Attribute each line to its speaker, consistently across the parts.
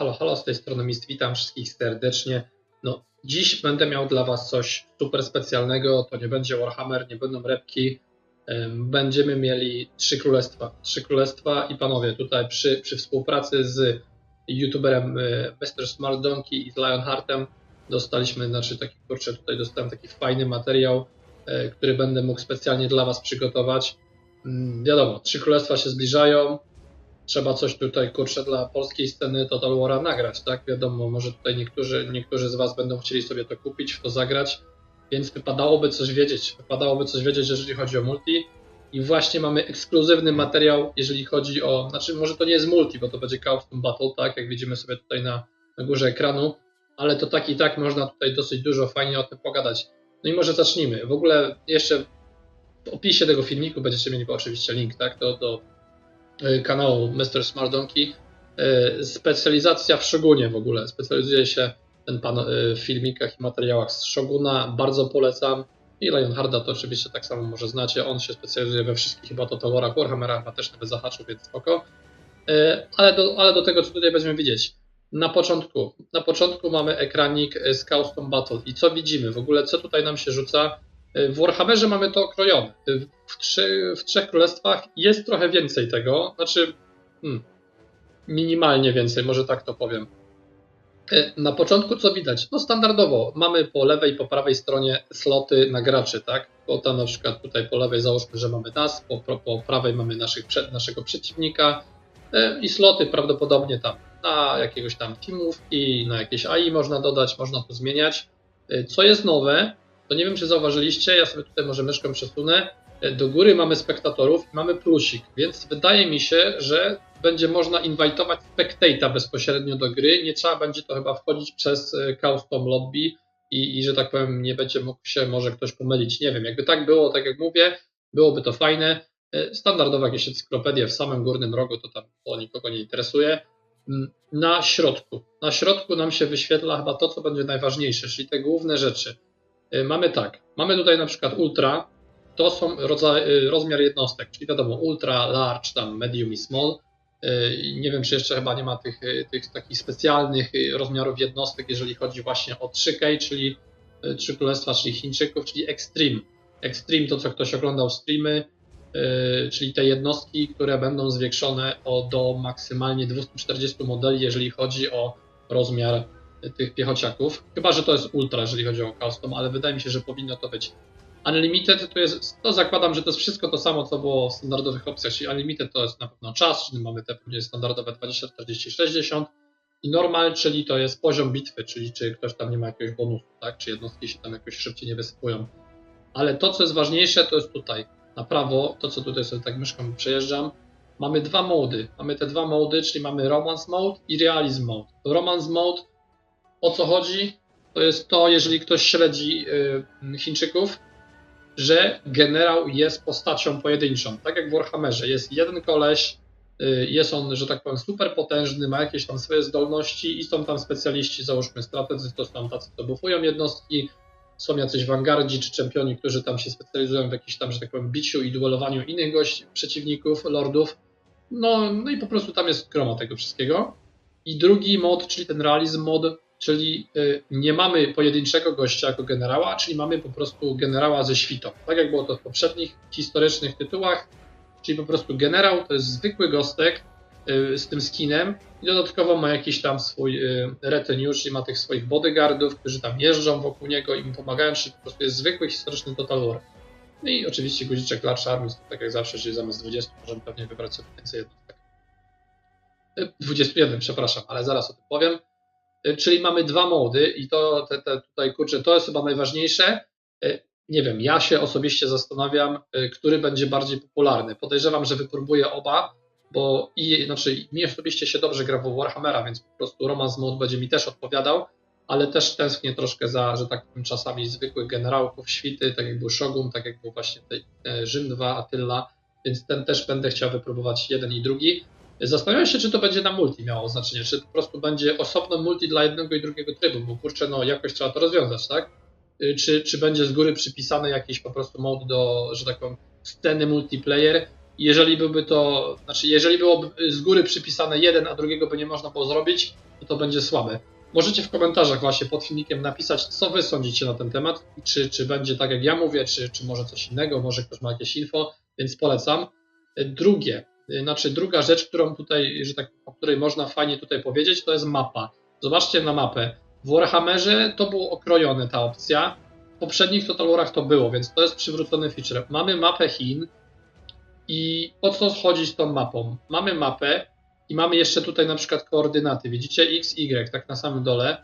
Speaker 1: Halo, halo, z tej strony Mist, witam wszystkich serdecznie. No, dziś będę miał dla Was coś super specjalnego. To nie będzie Warhammer, nie będą repki. Em, Będziemy mieli trzy królestwa. Trzy królestwa i panowie, tutaj przy, przy współpracy z youtuberem e, Mr. Smart Donkey i z Lionheartem dostaliśmy, znaczy taki kurczę, tutaj dostałem taki fajny materiał, e, który będę mógł specjalnie dla Was przygotować. Mm, Wiadomo, trzy królestwa się zbliżają, trzeba coś tutaj, kurczę, dla polskiej sceny Total War'a nagrać, tak? Wiadomo, może tutaj niektórzy, niektórzy z Was będą chcieli sobie to kupić, w to zagrać, więc wypadałoby coś wiedzieć. Wypadałoby coś wiedzieć, jeżeli chodzi o multi. I właśnie mamy ekskluzywny materiał, jeżeli chodzi o, znaczy może to nie jest multi, bo to będzie Custom Battle, tak? Jak widzimy sobie tutaj na, na górze ekranu, ale to tak i tak można tutaj dosyć dużo fajnie o tym pogadać. No i może zacznijmy. W ogóle jeszcze w opisie tego filmiku będziecie mieli oczywiście link, tak? Do, do kanału Mr. Smart Donkey. Y, Specjalizacja w Shogunie w ogóle. Specjalizuje się ten pan y, w filmikach i materiałach z Shoguna. Bardzo polecam. I Lionharda to oczywiście tak samo może znacie. On się specjalizuje we wszystkich chyba Total War'ach, Warhammerach, ma też nawet zahaczył, więc spoko. Y, Ale do, ale do tego, co tutaj będziemy widzieć. Na początku, na początku mamy ekranik y, z Custom Battle. I co widzimy? W ogóle co tutaj nam się rzuca? W Warhammerze mamy to okrojone. W, trzy, w trzech królestwach jest trochę więcej tego. Znaczy, hmm, minimalnie więcej, może tak to powiem. E, Na początku co widać? No standardowo mamy po lewej i po prawej stronie sloty na graczy, tak? Bo tam na przykład tutaj po lewej załóżmy, że mamy nas, po, po, prawej mamy naszych, naszego przeciwnika i sloty prawdopodobnie tam na jakiegoś tam teamów i na jakieś AI można dodać, można to zmieniać. Co jest nowe, to nie wiem czy zauważyliście, ja sobie tutaj może myszką przesunę, do góry mamy spektatorów mamy plusik, więc wydaje mi się, że będzie można inwajtować spectata bezpośrednio do gry. Nie trzeba będzie to chyba wchodzić przez e, custom lobby i, i że tak powiem, nie będzie mógł się może ktoś pomylić. Nie wiem, jakby tak było, tak jak mówię, byłoby to fajne. E, Standardowa jakieś encyklopedie w samym górnym rogu, to tam to nikogo nie interesuje. Mm, Na środku. Na środku nam się wyświetla chyba to, co będzie najważniejsze, czyli te główne rzeczy. E, Mamy tak, mamy tutaj na przykład ultra, to są rodzaje, rozmiar jednostek, czyli wiadomo ultra, large, tam medium i small. I Nie wiem, czy jeszcze chyba nie ma tych, yy, tych takich specjalnych yy, rozmiarów jednostek, jeżeli chodzi właśnie o 3K, czyli Trzy Królestwa, czyli Chińczyków, czyli Extreme. Extreme to, co ktoś oglądał streamy, czyli te jednostki, które będą zwiększone o, do maksymalnie 240 modeli, jeżeli chodzi o rozmiar tych piechociaków. Chyba, że to jest ultra, jeżeli chodzi o custom, ale wydaje mi się, że powinno to być Unlimited to jest, to zakładam, że to jest wszystko to samo, co było w standardowych opcjach, czyli Unlimited to jest na pewno czas, czyli mamy te pewnie standardowe 20, 40, 60 i Normal, czyli to jest poziom bitwy, czyli czy ktoś tam nie ma jakiegoś bonusu, tak, czy jednostki się tam jakoś szybciej nie wysypują. Ale to, co jest ważniejsze, to jest tutaj, na prawo, to co tutaj sobie tak myszką przejeżdżam, mamy dwa mody, mamy te dwa mody, czyli mamy Romance Mode i Realism Mode. Romance Mode, o co chodzi? To jest to, jeżeli ktoś śledzi y, Chińczyków, że generał jest postacią pojedynczą. Tak jak w Warhammerze jest jeden koleś, y, jest on, że tak powiem, super potężny, ma jakieś tam swoje zdolności i są tam specjaliści, załóżmy strategzy, to są tacy, co bufują jednostki, są jacyś wangardzi czy czempioni, którzy tam się specjalizują w jakimś tam, że tak powiem, biciu i duelowaniu innych gości, przeciwników, lordów. No, no i po prostu tam jest groma tego wszystkiego. I drugi mod, czyli ten realizm mod, czyli y, nie mamy pojedynczego gościa jako generała, czyli mamy po prostu generała ze świtą. Tak jak było to w poprzednich historycznych tytułach, czyli po prostu generał to jest zwykły gostek y, z tym skinem i dodatkowo ma jakiś tam swój y, retinue, czyli ma tych swoich bodyguardów, którzy tam jeżdżą wokół niego i mu pomagają, czyli po prostu jest zwykły historyczny Total War. No i oczywiście guziczek Armies, to tak jak zawsze, czyli zamiast 20 możemy pewnie wybrać sobie więcej jednostek. Y, 21, przepraszam, ale zaraz o tym powiem. Y, czyli mamy dwa mody i to te, te tutaj kurczę, to jest chyba najważniejsze. Y, Nie wiem, ja się osobiście zastanawiam, y, który będzie bardziej popularny. Podejrzewam, że wypróbuję oba, bo i znaczy mi osobiście się dobrze gra w Warhammera, więc po prostu Romance Mode będzie mi też odpowiadał, ale też tęsknię troszkę za, że tak powiem, czasami zwykłych generałów świty, tak jak był Shogun, tak jak był właśnie Rzym 2, Attila, więc ten też będę chciał wypróbować jeden i drugi. Zastanawiam się, czy to będzie na multi miało znaczenie, czy po prostu będzie osobno multi dla jednego i drugiego trybu, bo kurczę, no jakoś trzeba to rozwiązać, tak? Y, Czy, czy będzie z góry przypisany jakiś po prostu mod do, że tak powiem, sceny multiplayer jeżeli byłby to, znaczy jeżeli byłoby z góry przypisane jeden, a drugiego by nie można było zrobić, to to będzie słabe. Możecie w komentarzach właśnie pod filmikiem napisać, co wy sądzicie na ten temat, czy, czy będzie tak jak ja mówię, czy, czy może coś innego, może ktoś ma jakieś info, więc polecam. Drugie, znaczy druga rzecz, którą tutaj, że tak, o której można fajnie tutaj powiedzieć, to jest mapa. Zobaczcie na mapę. W Warhammerze to było okrojone ta opcja, w poprzednich Total Warach to było, więc to jest przywrócony feature. Mamy mapę Chin i o co chodzi z tą mapą? Mamy mapę i mamy jeszcze tutaj na przykład koordynaty. Widzicie X, Y, tak na samym dole.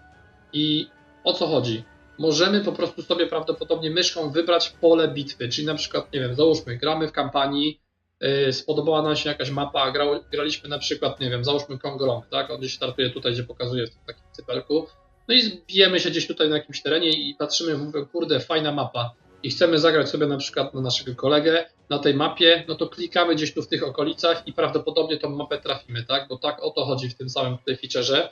Speaker 1: I o co chodzi? Możemy po prostu sobie prawdopodobnie myszką wybrać pole bitwy, czyli na przykład, nie wiem, załóżmy, gramy w kampanii, spodobała nam się jakaś mapa, grał, graliśmy na przykład, nie wiem, załóżmy Kongrong, tak? On gdzieś startuje tutaj, gdzie pokazuje w takim cypelku. No i zbijemy się gdzieś tutaj na jakimś terenie i patrzymy, mówię, kurde, fajna mapa. I chcemy zagrać sobie na przykład na naszego kolegę na tej mapie, no to klikamy gdzieś tu w tych okolicach i prawdopodobnie tą mapę trafimy, tak? Bo tak o to chodzi w tym samym tutaj featureze.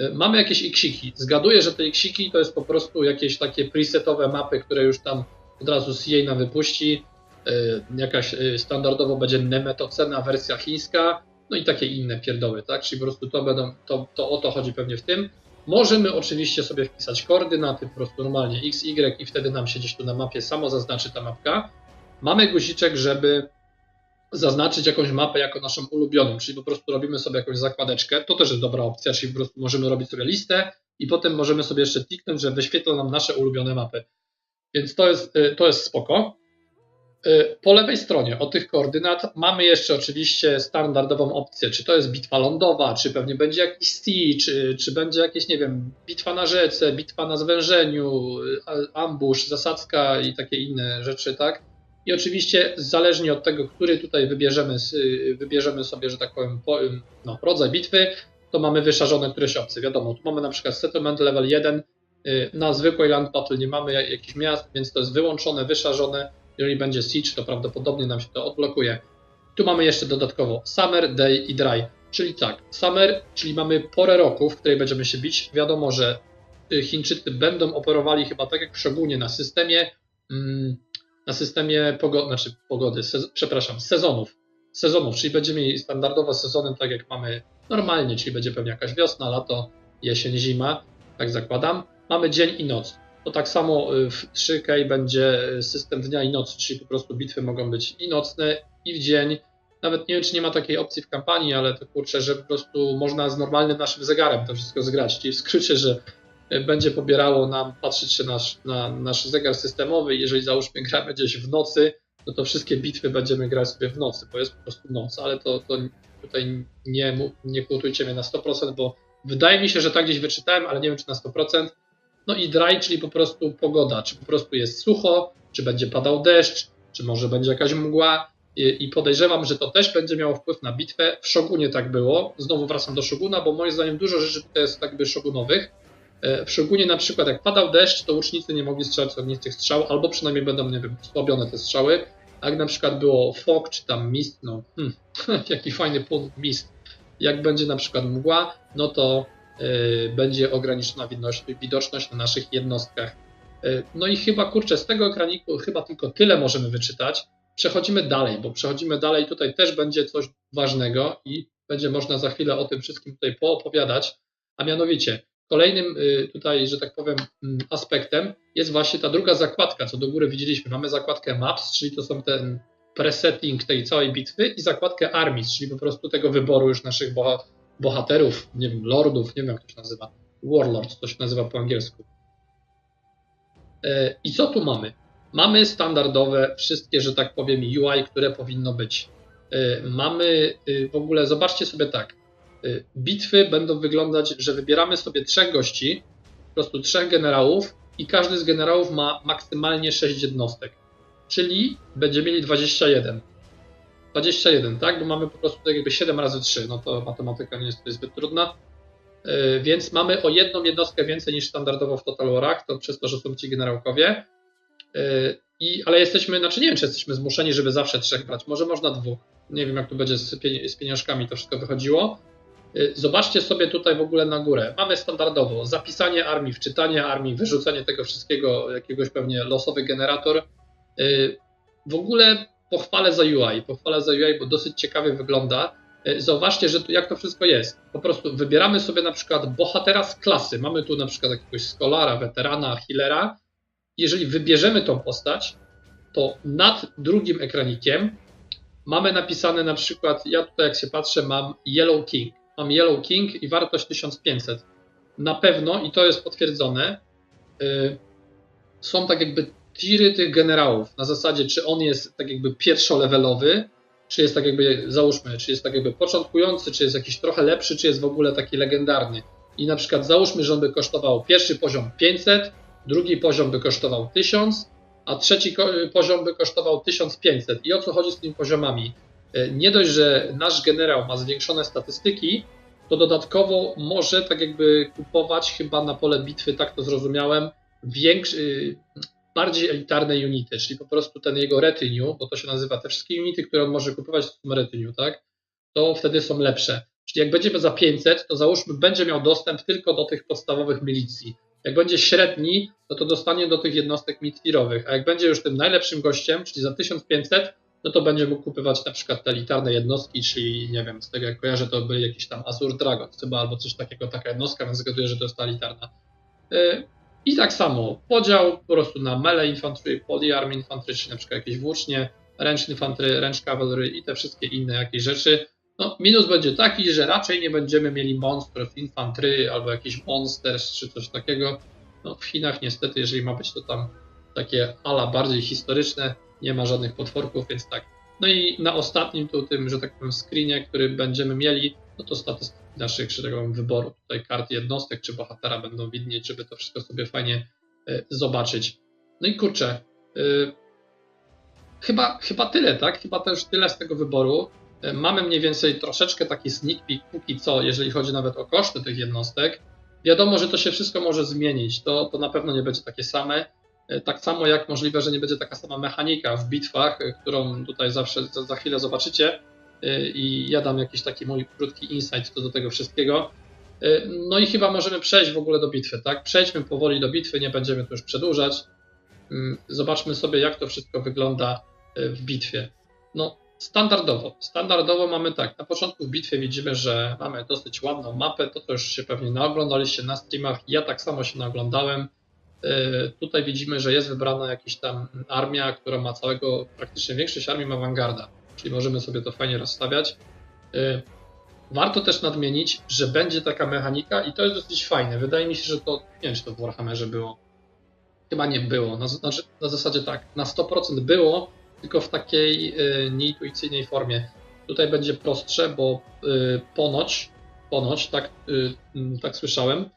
Speaker 1: Y, mamy jakieś iksiki. Zgaduję, że te iksiki to jest po prostu jakieś takie presetowe mapy, które już tam od razu CA nam wypuści. Y, jakaś y, standardowo będzie Nemetocena wersja chińska, no i takie inne pierdoły, tak? Czyli po prostu to będą, to, to o to chodzi pewnie w tym. Możemy oczywiście sobie wpisać koordynaty po prostu normalnie x, y i wtedy nam się gdzieś tu na mapie samo zaznaczy ta mapka. Mamy guziczek, żeby zaznaczyć jakąś mapę jako naszą ulubioną, czyli po prostu robimy sobie jakąś zakładeczkę. To też jest dobra opcja, czyli po prostu możemy robić sobie listę i potem możemy sobie jeszcze kliknąć, że wyświetla nam nasze ulubione mapy. Więc to jest, y, to jest spoko. Y, po lewej stronie od tych koordynat mamy jeszcze oczywiście standardową opcję, czy to jest bitwa lądowa, czy pewnie będzie jakiś sea, czy, czy będzie jakieś, nie wiem, bitwa na rzece, bitwa na zwężeniu, y, ambush, zasadzka i takie inne rzeczy, tak? I oczywiście zależnie od tego, który tutaj wybierzemy, wybierzemy sobie, że tak powiem, no, rodzaj bitwy, to mamy wyszarzone któreś opcje. Wiadomo, tu mamy na przykład settlement level 1, y, na zwykłej land battle nie mamy jakichś miast, więc to jest wyłączone, wyszarzone. Jeżeli będzie siege, to prawdopodobnie nam się to odblokuje. Tu mamy jeszcze dodatkowo summer, day i dry. Czyli tak, summer, czyli mamy porę roku, w której będziemy się bić. Wiadomo, że Chińczycy będą operowali chyba tak jak Shogunie na systemie mm, na systemie pogody, znaczy pogody, przepraszam, sezonów. Sezonów, czyli będziemy mieli standardowe sezony, tak jak mamy normalnie, czyli będzie pewnie jakaś wiosna, lato, jesień, zima, tak zakładam. Mamy dzień i noc. To tak samo y, w 3K będzie system dnia i nocy, czyli po prostu bitwy mogą być i nocne, i w dzień. Nawet nie wiem, czy nie ma takiej opcji w kampanii, ale to kurczę, że po prostu można z normalnym naszym zegarem to wszystko zgrać. Czyli w skrócie, że będzie pobierało nam, patrzeć się nasz, na nasz zegar systemowy. Jeżeli załóżmy gramy gdzieś w nocy, no to wszystkie bitwy będziemy grać sobie w nocy, bo jest po prostu noc, ale to, to tutaj nie, nie kłutujcie mnie na 100%, bo wydaje mi się, że tak gdzieś wyczytałem, ale nie wiem czy na 100%. No i dry, czyli po prostu pogoda, czy po prostu jest sucho, czy będzie padał deszcz, czy może będzie jakaś mgła. I podejrzewam, że to też będzie miało wpływ na bitwę. W Shogunie tak było. Znowu wracam do Shoguna, bo moim zdaniem dużo rzeczy tutaj jest tak by Shogunowych E, w Shogunie na przykład jak padał deszcz, to łucznicy nie mogli strzelać ognistych strzał, albo przynajmniej będą, nie wiem, osłabione te strzały. A jak na przykład było fog, czy tam mist, no hmm, jaki fajny punkt mist. Jak będzie na przykład mgła, no to będzie ograniczona widoczność, widoczność na naszych jednostkach. Y, no i chyba, kurczę, z tego ekraniku chyba tylko tyle możemy wyczytać. Przechodzimy dalej, bo przechodzimy dalej, tutaj też będzie coś ważnego i będzie można za chwilę o tym wszystkim tutaj poopowiadać, a mianowicie Kolejnym y, tutaj, że tak powiem, mm, aspektem jest właśnie ta druga zakładka, co do góry widzieliśmy. Mamy zakładkę Maps, czyli to są ten presetting tej całej bitwy i zakładkę Armies, czyli po prostu tego wyboru już naszych bohaterów, nie wiem, lordów, nie wiem jak to się nazywa, warlord, to się nazywa po angielsku. E, I co tu mamy? Mamy standardowe wszystkie, że tak powiem, UI, które powinno być. E, mamy y, w ogóle, zobaczcie sobie tak, bitwy będą wyglądać, że wybieramy sobie trzech gości, po prostu trzech generałów i każdy z generałów ma maksymalnie 6 jednostek. Czyli będziemy mieli 21. 21, tak? Bo mamy po prostu tak jakby 7 razy 3, no to matematyka nie jest tutaj zbyt trudna. Yy, więc mamy o jedną jednostkę więcej niż standardowo w Total Warach, to przez to, że są ci generałkowie. Yy, i, ale jesteśmy, znaczy nie wiem, czy jesteśmy zmuszeni, żeby zawsze trzech brać. Może można dwóch. Nie wiem, jak tu będzie z, pieniążkami to wszystko wychodziło. Y, zobaczcie sobie tutaj w ogóle na górę. Mamy standardowo zapisanie armii, wczytanie armii, wyrzucenie tego wszystkiego, jakiegoś pewnie losowy generator. W ogóle pochwalę za UI, pochwalę za UI, bo dosyć ciekawie wygląda. E, zauważcie, że tu jak to wszystko jest. Po prostu wybieramy sobie na przykład bohatera z klasy. Mamy tu na przykład jakiegoś skolara, weterana, healera. Jeżeli wybierzemy tą postać, to nad drugim ekranikiem mamy napisane na przykład, ja tutaj jak się patrzę, mam Yellow King. Mam Yellow King i wartość 1500. Na pewno, i to jest potwierdzone, yy, są tak jakby tiry tych generałów. Na zasadzie, czy on jest tak jakby pierwszolevelowy, czy jest tak jakby, załóżmy, czy jest tak jakby początkujący, czy jest jakiś trochę lepszy, czy jest w ogóle taki legendarny. I na przykład załóżmy, że on by kosztował pierwszy poziom 500, drugi poziom by kosztował 1000, a trzeci poziom by kosztował 1500. I o co chodzi z tymi poziomami? E, nie dość, że nasz generał ma zwiększone statystyki, to dodatkowo może tak jakby kupować chyba na pole bitwy, tak to zrozumiałem, większy, bardziej elitarne unity, czyli po prostu ten jego retinue, bo to się nazywa, te wszystkie unity, które on może kupować w tym retinue, tak, to wtedy są lepsze. Czyli jak będziemy za 500, to załóżmy, będzie miał dostęp tylko do tych podstawowych milicji. Jak będzie średni, no to dostanie do tych jednostek midtirowych, a jak będzie już tym najlepszym gościem, czyli za 1500, no to będzie mógł kupować na przykład te elitarne jednostki, czyli nie wiem, z tego jak kojarzę, to były jakieś tam Azur Dragon chyba, albo coś takiego, taka jednostka, więc zgaduję, że to jest ta elitarna. I tak samo podział po prostu na melee infantry, polyarm infantry, czy na przykład jakieś włócznie, ręczny infantry, ręcz cavalry i te wszystkie inne jakieś rzeczy. No, minus będzie taki, że raczej nie będziemy mieli monstrów infantry albo jakiś monsters czy coś takiego. No, w Chinach niestety, jeżeli ma być to tam takie ala bardziej historyczne, nie ma żadnych potworków, więc tak. No i na ostatnim tu tym, że tak powiem, screenie, który będziemy mieli, no to statystyki naszych, że tak wyboru tutaj kart jednostek czy bohatera będą widnieć, żeby to wszystko sobie fajnie y, zobaczyć. No i kurczę, y, chyba, chyba tyle, tak? Chyba też tyle z tego wyboru. Y, mamy mniej więcej troszeczkę taki sneak peek póki co, jeżeli chodzi nawet o koszty tych jednostek. Wiadomo, że to się wszystko może zmienić, to, to na pewno nie będzie takie same. E, tak samo jak możliwe, że nie będzie taka sama mechanika w bitwach, e, którą tutaj zawsze za, za chwilę zobaczycie. E, I ja dam jakiś taki mój krótki insight do tego wszystkiego. No i chyba możemy przejść w ogóle do bitwy, tak? Przejdźmy powoli do bitwy, nie będziemy tu już przedłużać. Mm, zobaczmy sobie, jak to wszystko wygląda w bitwie. No, standardowo. Standardowo mamy tak, na początku w bitwie widzimy, że mamy dosyć ładną mapę, to, to już się pewnie naoglądaliście na streamach, ja tak samo się naoglądałem. Tutaj widzimy, że jest wybrana jakaś tam armia, która ma całego, praktycznie większość armii ma Vanguarda, czyli możemy sobie to fajnie rozstawiać. E, warto też nadmienić, że będzie taka mechanika i to jest dosyć fajne. Wydaje mi się, że to, nie wiem czy to w Warhammerze było, chyba nie było, na, znaczy, na zasadzie tak, na 100% było, tylko w takiej y, nieintuicyjnej formie. Tutaj będzie prostsze, bo y, ponoć, ponoć, tak, y, tak słyszałem,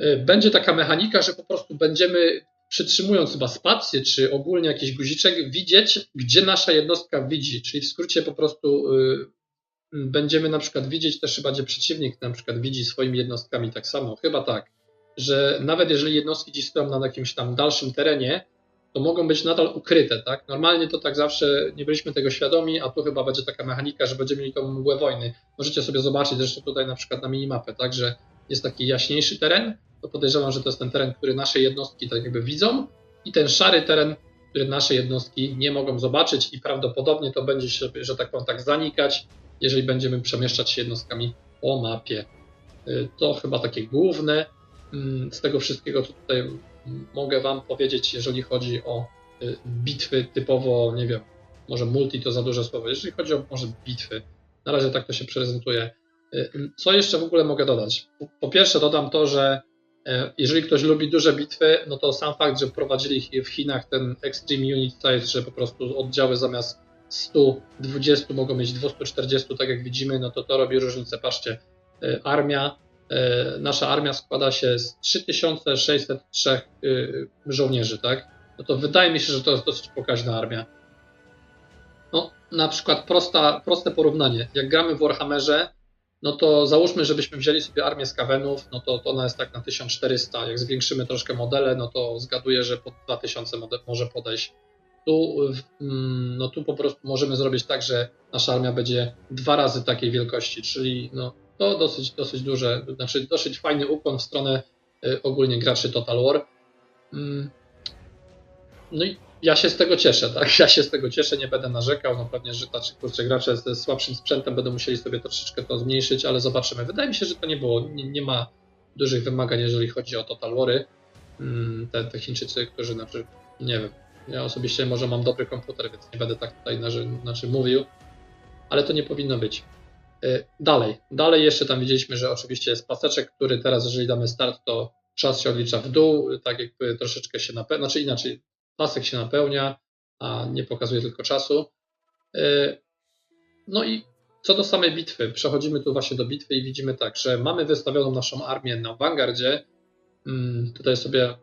Speaker 1: Y, będzie taka mechanika, że po prostu będziemy przytrzymując chyba spację, czy ogólnie jakiś guziczek, widzieć, gdzie nasza jednostka widzi. Czyli w skrócie po prostu y, będziemy na przykład widzieć też chyba, gdzie przeciwnik na przykład widzi swoimi jednostkami tak samo. Chyba tak, że nawet jeżeli jednostki ci stoją na jakimś tam dalszym terenie, to mogą być nadal ukryte, tak? Normalnie to tak zawsze nie byliśmy tego świadomi, a tu chyba będzie taka mechanika, że będziemy mieli tą mgłę wojny. Możecie sobie zobaczyć zresztą tutaj na przykład na minimapę, tak, że jest taki jaśniejszy teren, to podejrzewam, że to jest ten teren, który nasze jednostki tak jakby widzą i ten szary teren, który nasze jednostki nie mogą zobaczyć i prawdopodobnie to będzie się, że tak powiem, tak zanikać, jeżeli będziemy przemieszczać się jednostkami po mapie. Y, to chyba takie główne mm, z tego wszystkiego, co tutaj mogę Wam powiedzieć, jeżeli chodzi o y, bitwy typowo, nie wiem, może multi to za duże słowo, jeżeli chodzi o może bitwy, na razie tak to się prezentuje. Y, co jeszcze w ogóle mogę dodać? Po pierwsze dodam to, że jeżeli ktoś lubi duże bitwy, no to sam fakt, że wprowadzili w Chinach ten Extreme Unit Size, że po prostu oddziały zamiast 120 mogą mieć 240, tak jak widzimy, no to to robi różnicę. Patrzcie, e, armia, e, nasza armia składa się z 3603 żołnierzy, tak? No to wydaje mi się, że to jest dosyć pokaźna armia. No, na przykład prosta, proste porównanie. Jak gramy w Warhammerze, no to załóżmy, żebyśmy wzięli sobie armię skawenów, no to, to ona jest tak na 1400. Jak zwiększymy troszkę modele, no to zgaduję, że po 2000 może podejść. Tu, mm, no tu po prostu możemy zrobić tak, że nasza armia będzie dwa razy takiej wielkości, czyli no, to dosyć, dosyć duże, znaczy dosyć fajny ukłon w stronę y, ogólnie graczy Total War. Mm. No i ja się z tego cieszę, tak? Ja się z tego cieszę, nie będę narzekał. No pewnie, że tacy kurczę gracze ze słabszym sprzętem będą musieli sobie troszeczkę to zmniejszyć, ale zobaczymy. Wydaje mi się, że to nie było, nie, nie ma dużych wymagań, jeżeli chodzi o Total Wary. Mm, te, te Chińczycy, którzy znaczy, nie wiem, ja osobiście może mam dobry komputer, więc nie będę tak tutaj znaczy, znaczy mówił, ale to nie powinno być. Y, dalej, dalej jeszcze tam widzieliśmy, że oczywiście jest paseczek, który teraz, jeżeli damy start, to czas się odlicza w dół, tak jakby troszeczkę się napełnia, znaczy inaczej, pasek się napełnia, a nie pokazuje tylko czasu. Y, no i co do samej bitwy, przechodzimy tu właśnie do bitwy i widzimy tak, że mamy wystawioną naszą armię na Vanguardzie. Mm, tutaj sobie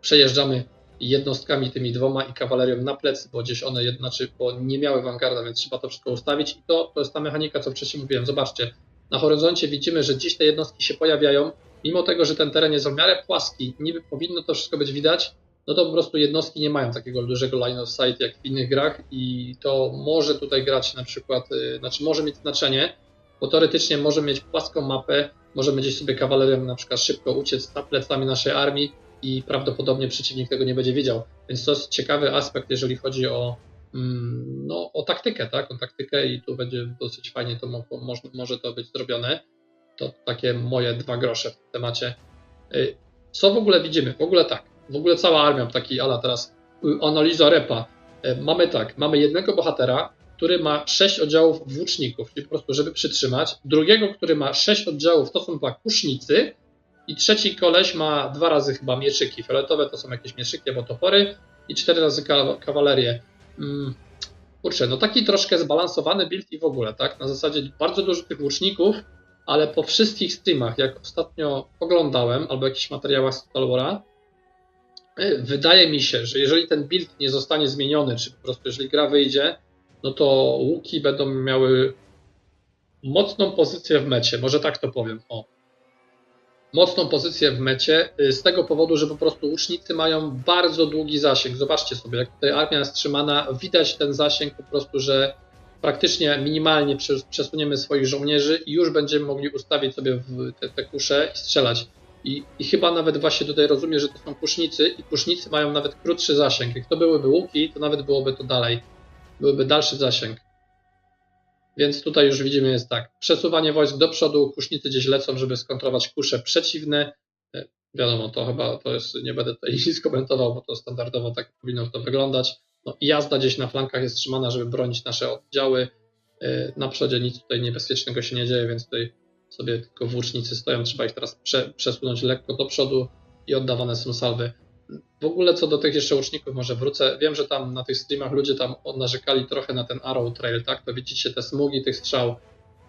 Speaker 1: przejeżdżamy jednostkami tymi dwoma i kawalerią na plecy, bo gdzieś one znaczy, bo nie miały Vanguarda, więc trzeba to wszystko ustawić. I to, to jest ta mechanika, co wcześniej mówiłem. Zobaczcie, na horyzoncie widzimy, że dziś te jednostki się pojawiają, mimo tego, że ten teren jest w miarę płaski, niby powinno to wszystko być widać, no to po prostu jednostki nie mają takiego dużego line of sight jak w innych grach i to może tutaj grać na przykład, yy, znaczy może mieć znaczenie, bo teoretycznie może mieć płaską mapę, możemy gdzieś sobie kawalerią na przykład szybko uciec na plecami naszej armii i prawdopodobnie przeciwnik tego nie będzie wiedział. Więc to jest ciekawy aspekt, jeżeli chodzi o, mm, no, o taktykę, tak? O taktykę i tu będzie dosyć fajnie to mo może, może to być zrobione. To takie moje dwa grosze w temacie. Y, co w ogóle widzimy? W ogóle tak. W ogóle cała armia, taki ala teraz y, analiza repa. Y, mamy tak, mamy jednego bohatera, który ma sześć oddziałów włóczników, czyli po prostu, żeby przytrzymać. Drugiego, który ma sześć oddziałów, to są dwa kusznicy. I trzeci koleś ma dwa razy chyba mieczyki. Fioletowe to są jakieś mieczyki albo topory. I cztery razy kawalerię. Hmm. Kurczę, no taki troszkę zbalansowany build i w ogóle, tak? Na zasadzie bardzo dużo tych łuczników, ale po wszystkich streamach, jak ostatnio oglądałem, albo jakichś materiałach z Total War'a, y, wydaje mi się, że jeżeli ten build nie zostanie zmieniony, czy po prostu jeżeli gra wyjdzie, no to łuki będą miały mocną pozycję w mecie. Może tak to powiem. O. Mocną pozycję w mecie y, z tego powodu, że po prostu łucznicy mają bardzo długi zasięg. Zobaczcie sobie, jak tutaj armia jest trzymana, widać ten zasięg po prostu, że praktycznie minimalnie przesuniemy swoich żołnierzy i już będziemy mogli ustawić sobie te, te kusze i strzelać. I, I, chyba nawet właśnie tutaj rozumiem, że to są kusznicy i kusznicy mają nawet krótszy zasięg. Jak to byłyby łuki, to nawet byłoby to dalej. Byłby dalszy zasięg. Więc tutaj już widzimy jest tak. Przesuwanie wojsk do przodu, kusznicy gdzieś lecą, żeby skontrować kusze przeciwne. E, wiadomo, to chyba to jest, nie będę tutaj nic komentował, bo to standardowo tak powinno to wyglądać. No, jazda gdzieś na flankach jest trzymana, żeby bronić nasze oddziały. E, na przodzie nic tutaj niebezpiecznego się nie dzieje, więc tutaj sobie tylko włócznicy stoją. Trzeba ich teraz prze, przesunąć lekko do przodu i oddawane są salwy. W ogóle co do tych jeszcze łuczników może wrócę. Wiem, że tam na tych streamach ludzie tam narzekali trochę na ten Arrow Trail, tak? To widzicie te smugi tych strzał.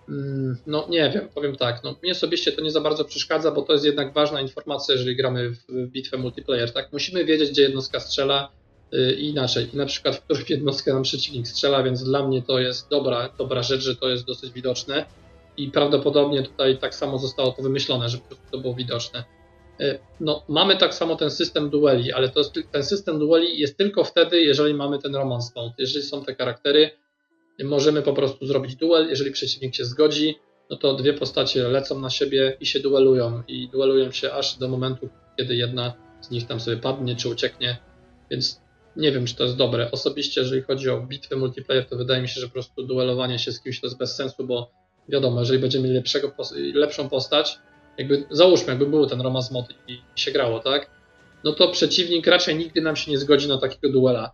Speaker 1: Mm, no nie wiem, powiem tak, no mnie osobiście to nie za bardzo przeszkadza, bo to jest jednak ważna informacja, jeżeli gramy w bitwę multiplayer, tak? Musimy wiedzieć, gdzie jednostka strzela, Y, i inaczej. I na przykład w którą jednostkę nam przeciwnik strzela, więc dla mnie to jest dobra, dobra rzecz, że to jest dosyć widoczne. I prawdopodobnie tutaj tak samo zostało to wymyślone, żeby to było widoczne. Y, no, mamy tak samo ten system dueli, ale to ten system dueli jest tylko wtedy, jeżeli mamy ten romance mode. Jeżeli są te charaktery, możemy po prostu zrobić duel. Jeżeli przeciwnik się zgodzi, no to dwie postacie lecą na siebie i się duelują. I duelują się aż do momentu, kiedy jedna z nich tam sobie padnie czy ucieknie. Więc nie wiem, czy to jest dobre. Osobiście, jeżeli chodzi o bitwy multiplayer, to wydaje mi się, że po prostu duelowanie się z kimś to jest bez sensu, bo wiadomo, jeżeli będziemy mieli lepszego, lepszą postać, jakby załóżmy, jakby był ten romance mod i się grało, tak? No to przeciwnik raczej nigdy nam się nie zgodzi na takiego duela.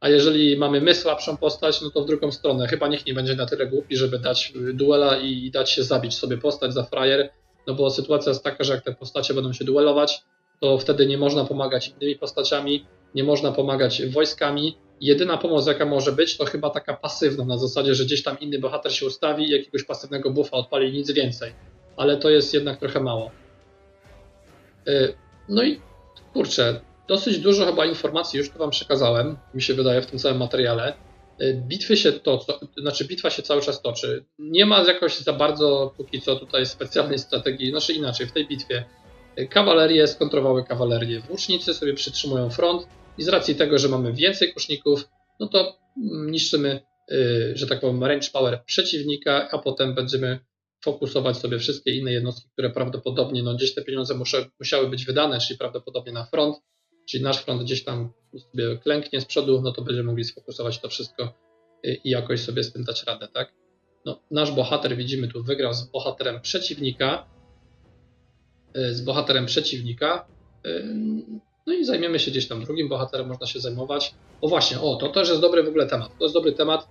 Speaker 1: A jeżeli mamy my słabszą postać, no to w drugą stronę. Chyba nikt nie będzie na tyle głupi, żeby dać duela i dać się zabić sobie postać za frajer, no bo sytuacja jest taka, że jak te postacie będą się duelować, to wtedy nie można pomagać innymi postaciami, nie można pomagać wojskami. Jedyna pomoc, jaka może być, to chyba taka pasywna, na zasadzie, że gdzieś tam inny bohater się ustawi i jakiegoś pasywnego buffa odpali, nic więcej. Ale to jest jednak trochę mało. Y, no i kurczę, dosyć dużo chyba informacji już tu Wam przekazałem, mi się wydaje, w tym całym materiale. Y, bitwy się to, znaczy bitwa się cały czas toczy. Nie ma jakoś za bardzo póki co tutaj specjalnej strategii, znaczy inaczej, w tej bitwie y, kawalerie skontrowały kawalerię, włócznicy sobie przytrzymują front, i z racji tego, że mamy więcej kuszników, no to niszczymy, y, że tak powiem, range power przeciwnika, a potem będziemy fokusować sobie wszystkie inne jednostki, które prawdopodobnie, no gdzieś te pieniądze musiały być wydane, czyli prawdopodobnie na front. czyli nasz front gdzieś tam sobie klęknie z przodu, no to będziemy mogli sfokusować to wszystko i jakoś sobie z tym dać radę, tak? No, nasz bohater, widzimy tu, wygrał z bohaterem przeciwnika, z bohaterem przeciwnika, no i zajmiemy się gdzieś tam drugim bohaterem, można się zajmować. O właśnie, o, to też jest dobry w ogóle temat. To jest dobry temat,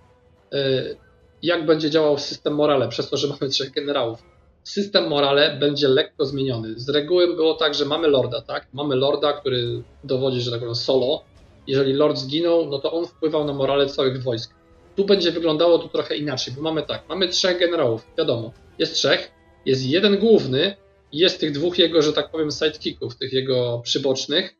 Speaker 1: jak będzie działał system morale, przez to, że mamy trzech generałów. System morale będzie lekko zmieniony. Z reguły było tak, że mamy lorda, tak? Mamy lorda, który dowodzi, że tak powiem, solo. Jeżeli lord zginął, no to on wpływał na morale całych wojsk. Tu będzie wyglądało to trochę inaczej, bo mamy tak, mamy trzech generałów, wiadomo, jest trzech, jest jeden główny jest tych dwóch jego, że tak powiem, sidekicków, tych jego przybocznych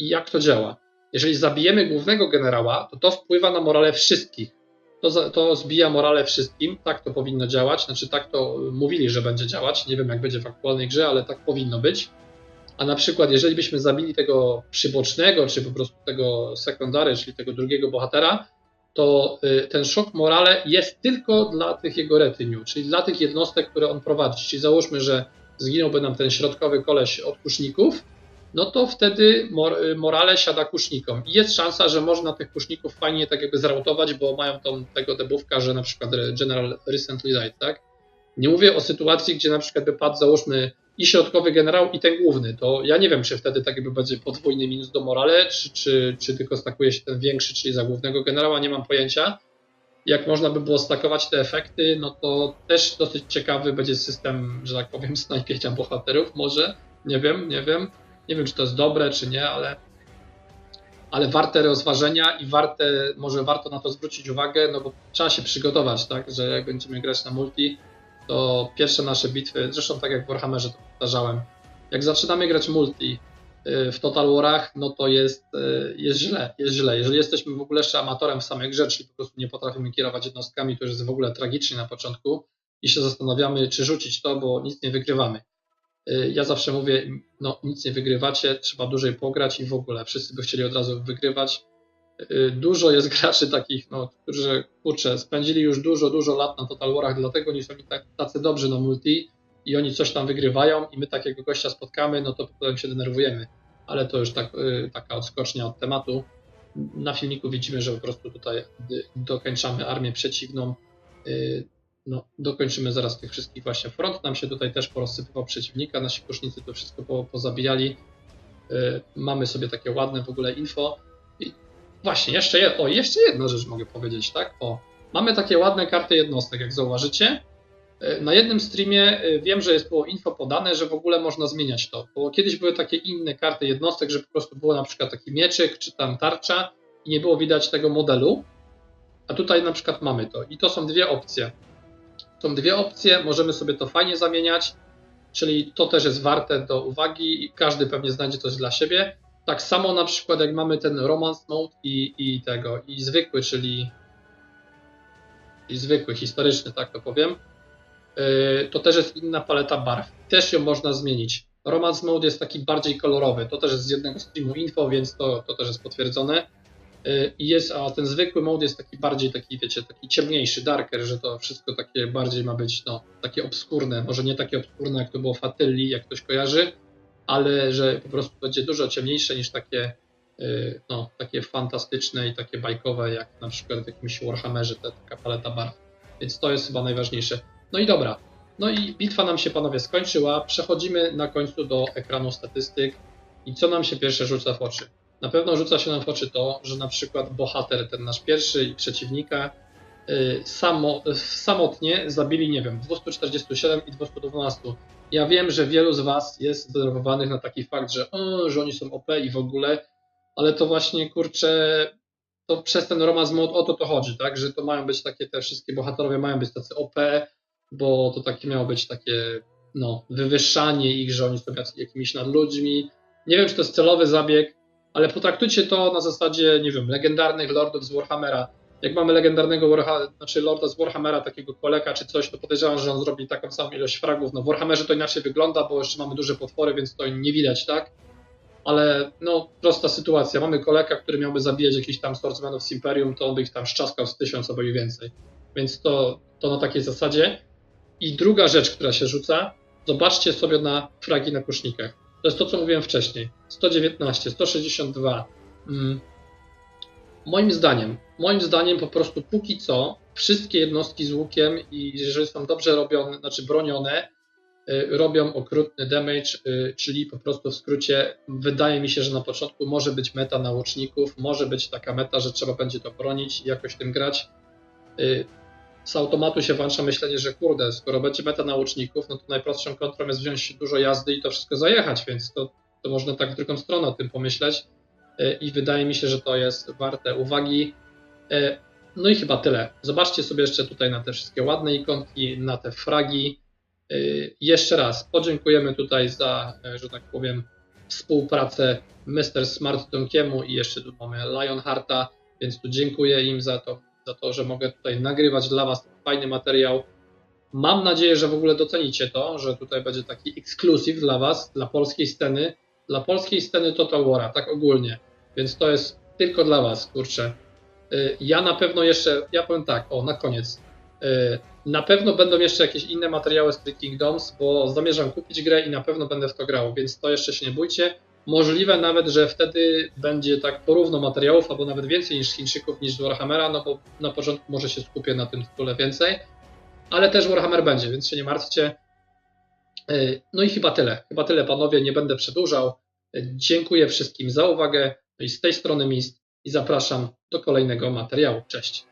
Speaker 1: i jak to działa. Jeżeli zabijemy głównego generała, to to wpływa na morale wszystkich to, to zbija morale wszystkim. Tak to powinno działać. Znaczy, tak to mówili, że będzie działać. Nie wiem, jak będzie w aktualnej grze, ale tak powinno być. A na przykład, jeżeli byśmy zabili tego przybocznego, czy po prostu tego sekundary, czyli tego drugiego bohatera, to y, ten szok morale jest tylko dla tych jego retyniu, czyli dla tych jednostek, które on prowadzi. Czyli załóżmy, że zginąłby nam ten środkowy koleś od kuszników, no to wtedy y, morale siada kusznikom. I jest szansa, że można tych kuszników fajnie tak jakby zrautować, bo mają tą, tego debówka, że na przykład General Recently Died, tak? Nie mówię o sytuacji, gdzie na przykład by padł, załóżmy, i środkowy generał, i ten główny. To ja nie wiem, czy wtedy tak jakby będzie podwójny minus do morale, czy, czy, czy tylko stakuje się ten większy, czyli za głównego generała, nie mam pojęcia. Jak można by było stakować te efekty, no to też dosyć ciekawy będzie system, że tak powiem, snajpienia bohaterów, może. Nie wiem, nie wiem. Nie wiem, czy to jest dobre, czy nie, ale, ale warte rozważenia i warte, może warto na to zwrócić uwagę, no bo trzeba się przygotować, tak, że jak będziemy grać na multi, to pierwsze nasze bitwy, zresztą tak jak w Warhammerze to powtarzałem, jak zaczynamy grać multi y, w Total Warach, no to jest, y, jest źle, jest źle. Jeżeli jesteśmy w ogóle jeszcze amatorem w samej grze, czyli po prostu nie potrafimy kierować jednostkami, to już jest w ogóle tragicznie na początku i się zastanawiamy, czy rzucić to, bo nic nie wygrywamy. Y, ja zawsze mówię, no nic nie wygrywacie, trzeba dłużej pograć i w ogóle wszyscy by chcieli od razu wygrywać. Y, dużo jest graczy takich, no, którzy kurczę, spędzili już dużo, dużo lat na Total Warach, dlatego oni są tak, tacy dobrzy na multi i oni coś tam wygrywają i my takiego gościa spotkamy, no to potem się denerwujemy. Ale to już tak, y, taka odskocznia od tematu. Na filmiku widzimy, że po prostu tutaj dokończamy armię przeciwną no, dokończymy zaraz tych wszystkich właśnie front. Nam się tutaj też porozsypywał przeciwnika, nasi kusznicy to wszystko po, pozabijali. Yy, mamy sobie takie ładne w ogóle info. I właśnie, jeszcze, je, o, jeszcze jedna rzecz mogę powiedzieć, tak? O, mamy takie ładne karty jednostek, jak zauważycie. Yy, na jednym streamie yy, wiem, że jest było info podane, że w ogóle można zmieniać to, bo kiedyś były takie inne karty jednostek, że po prostu było na przykład taki mieczyk czy tam tarcza i nie było widać tego modelu. A tutaj na przykład mamy to. I to są dwie opcje. Są dwie opcje, możemy sobie to fajnie zamieniać, czyli to też jest warte do uwagi i każdy pewnie znajdzie coś dla siebie. Tak samo na przykład jak mamy ten romance mode i, i tego, i zwykły, czyli zwykły, historyczny, tak to powiem, yy, to też jest inna paleta barw. Też ją można zmienić. Romance mode jest taki bardziej kolorowy, to też jest z jednego streamu info, więc to, to też jest potwierdzone. I jest, a ten zwykły mod jest taki bardziej taki, wiecie, taki ciemniejszy, darker, że to wszystko takie bardziej ma być, no, takie obskurne. Może nie takie obskurne, jak to było w Fatyli, jak ktoś kojarzy, ale że po prostu będzie dużo ciemniejsze niż takie, y, no, takie fantastyczne i takie bajkowe, jak na przykład w jakimś Warhammerze, ta taka paleta barw. Więc to jest chyba najważniejsze. No i dobra. No i bitwa nam się panowie skończyła. Przechodzimy na końcu do ekranu statystyk. I co nam się pierwsze rzuca w oczy? Na pewno rzuca się nam w oczy to, że na przykład bohater, ten nasz pierwszy przeciwnika, y, samo, samotnie zabili, nie wiem, 247 i 212. Ja wiem, że wielu z Was jest zdenerwowanych na taki fakt, że, że oni są OP i w ogóle, ale to właśnie kurczę, to przez ten romans mod o to to chodzi, tak? Że to mają być takie, te wszystkie bohaterowie mają być tacy OP, bo to takie miało być takie, no, wywyższanie ich, że oni są jakimiś nadludźmi. Nie wiem, czy to jest celowy zabieg, ale potraktujcie to na zasadzie, nie wiem, legendarnych lordów z Warhammera. Jak mamy legendarnego Warha, znaczy lorda z Warhammera, takiego koleka czy coś, to podejrzewam, że on zrobi taką samą ilość fragów. No w Warhammerze to inaczej wygląda, bo jeszcze mamy duże potwory, więc to nie widać, tak? Ale no, prosta sytuacja. Mamy koleka, który miałby zabijać jakichś tam swordsmanów z Imperium, to on by ich tam szczaskał z tysiąc albo i więcej. Więc to, to na takiej zasadzie. I druga rzecz, która się rzuca, zobaczcie sobie na fragi na kusznikach To jest to, co mówiłem wcześniej. 119, 162. Mm. Moim zdaniem, moim zdaniem po prostu póki co wszystkie jednostki z łukiem i jeżeli są dobrze robione, znaczy bronione, y, robią okrutny damage, y, czyli po prostu w skrócie wydaje mi się, że na początku może być meta na łuczników, może być taka meta, że trzeba będzie to bronić i jakoś tym grać. Y, z automatu się włącza myślenie, że kurde, skoro będzie meta na łuczników, no to najprostszą kontrą jest wziąć dużo jazdy i to wszystko zajechać, więc to, to można tak w drugą stronę o tym pomyśleć i wydaje mi się, że to jest warte uwagi. No i chyba tyle. Zobaczcie sobie jeszcze tutaj na te wszystkie ładne ikonki, na te fragi. Y, jeszcze raz podziękujemy tutaj za, e, że tak powiem, współpracę Mr. Smart Donkiemu i jeszcze tu mamy Lionhearta, więc tu dziękuję im za to, za to, że mogę tutaj nagrywać dla Was fajny materiał. Mam nadzieję, że w ogóle docenicie to, że tutaj będzie taki ekskluzyw dla Was, dla polskiej sceny, dla polskiej sceny Total War'a, tak ogólnie. Więc to jest tylko dla Was, kurczę. Y, ja na pewno jeszcze, ja powiem tak, o na koniec. Y, na pewno będą jeszcze jakieś inne materiały z Three Kingdoms, bo zamierzam kupić grę i na pewno będę w to grał, więc to jeszcze się nie bójcie. Możliwe nawet, że wtedy będzie tak porówno materiałów, albo nawet więcej niż Chińczyków, niż Warhammera, no bo na początku może się skupię na tym tytule więcej, ale też Warhammer będzie, więc się nie martwcie. Y, no i chyba tyle. Chyba tyle, panowie, nie będę przedłużał. Dziękuję wszystkim za uwagę. No i z tej strony Mist i zapraszam do kolejnego materiału. Cześć.